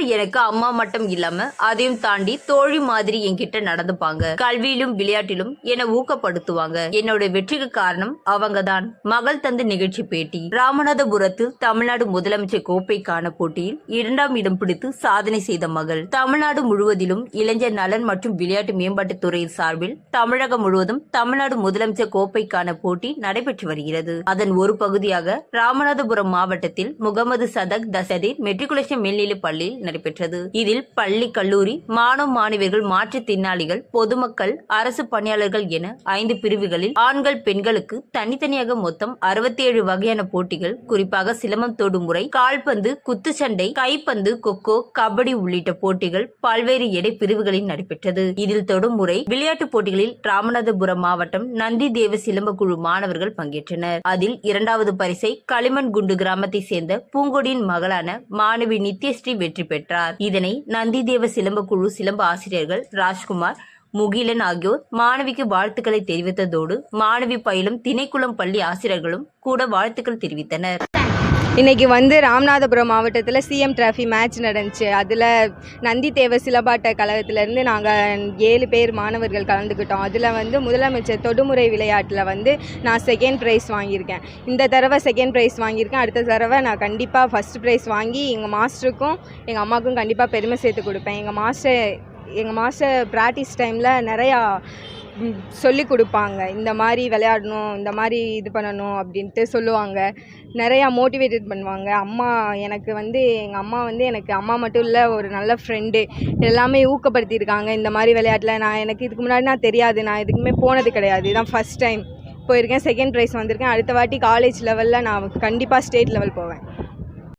எனக்கு அம்மா மட்டும் இல்லாம அதையும் தாண்டி தோழி மாதிரி என்கிட்ட நடந்துப்பாங்க. கல்வியிலும் விளையாட்டிலும் என்னை ஊக்கப்படுத்துவாங்க. என்னோட வெற்றிக்கு காரணம் அவங்க தான் மகள் தந்து நிகழ்ச்சி பேட்டி. ராமநாதபுரத்தில் தமிழ்நாடு முதலமைச்சர் கோப்பைக்கான போட்டியில் இரண்டாம் இடம் பிடித்து சாதனை செய்த மகள். தமிழ்நாடு முழுவதிலும் இளைஞர் நலன் மற்றும் விளையாட்டு மேம்பாட்டுத் துறையின் சார்பில் தமிழகம் முழுவதும் தமிழ்நாடு முதலமைச்சர் கோப்பைக்கான போட்டி நடைபெற்று வருகிறது. அதன் ஒரு பகுதியாக ராமநாதபுரம் மாவட்டத்தில் முகமது சதக் தசதி மெட்ரிகுலேஷன் மேல்நிலைப் பள்ளியில் நடைபெற்றது. இதில் பள்ளி கல்லூரி மாணவ மாணவியர்கள் மாற்றுத்திறனாளிகள் பொதுமக்கள் அரசு பணியாளர்கள் என ஐந்து பிரிவுகளில் ஆண்கள் பெண்களுக்கு தனித்தனியாக மொத்தம் அறுபத்தி ஏழு வகையான போட்டிகள் குறிப்பாக சிலம்பம் தொடும் முறை கால்பந்து குத்துச்சண்டை கைப்பந்து கொக்கோ கபடி உள்ளிட்ட போட்டிகள் பல்வேறு எடை பிரிவுகளில் நடைபெற்றது. இதில் தொடும் முறை விளையாட்டுப் போட்டிகளில் ராமநாதபுரம் மாவட்டம் நந்தி தேவ சிலம்ப குழு மாணவர்கள் பங்கேற்றனர். அதில் இரண்டாவது பரிசை களிமண் குண்டு கிராமத்தை சேர்ந்த பூங்கொடியின் மகளான மாணவி நித்யஸ்ரீ வெற்றி பெற்றார். இதனை நந்தி தேவ சிலம்ப குழு சிலம்ப ஆசிரியர்கள் ராஜ்குமார் முகிலன் ஆகியோர் மாணவிக்கு வாழ்த்துக்களை தெரிவித்ததோடு மாணவி பயிலும் திணைக்குளம் பள்ளி ஆசிரியர்களும் கூட வாழ்த்துக்கள் தெரிவித்தனர். இன்னைக்கு வந்து ராமநாதபுரம் மாவட்டத்தில் சிஎம் டிராஃபி மேட்ச் நடந்துச்சு. அதில் நந்தி தேவ சிலம்பாட்ட கழகத்திலேருந்து நாங்கள் ஏழு பேர் மாணவர்கள் கலந்துக்கிட்டோம். அதில் வந்து முதலமைச்சர் தொடுமுறை விளையாட்டில் வந்து நான் செகண்ட் ப்ரைஸ் வாங்கியிருக்கேன். இந்த தடவை செகண்ட் ப்ரைஸ் வாங்கியிருக்கேன். அடுத்த தடவை நான் கண்டிப்பாக ஃபஸ்ட் ப்ரைஸ் வாங்கி எங்கள் மாஸ்டருக்கும் எங்கள் அம்மாவுக்கும் கண்டிப்பாக பெருமை சேர்த்து கொடுப்பேன். எங்கள் மாஸ்டர் எங்கள் மாஸ்டர் ப்ராக்டிஸ் டைமில் நிறையா சொல்லி கொடுப்பாங்க. இந்த மாதிரி விளையாடணும் இந்த மாதிரி இது பண்ணணும் அப்படின்ட்டு சொல்லுவாங்க. நிறையா மோட்டிவேட்டட் பண்ணுவாங்க. அம்மா எனக்கு வந்து எங்கள் அம்மா வந்து எனக்கு அம்மா மட்டும் இல்லை ஒரு நல்ல ஃப்ரெண்டு எல்லாமே ஊக்கப்படுத்தியிருக்காங்க. இந்த மாதிரி விளையாட்டில் நான் எனக்கு இதுக்கு முன்னாடி நான் தெரியாது. நான் இதுக்குமே போனது கிடையாது. இதுதான் ஃபஸ்ட் டைம் போயிருக்கேன் செகண்ட் ப்ரைஸ் வந்திருக்கேன். அடுத்த வாட்டி காலேஜ் லெவலில் நான் கண்டிப்பாக ஸ்டேட் லெவல் போவேன்.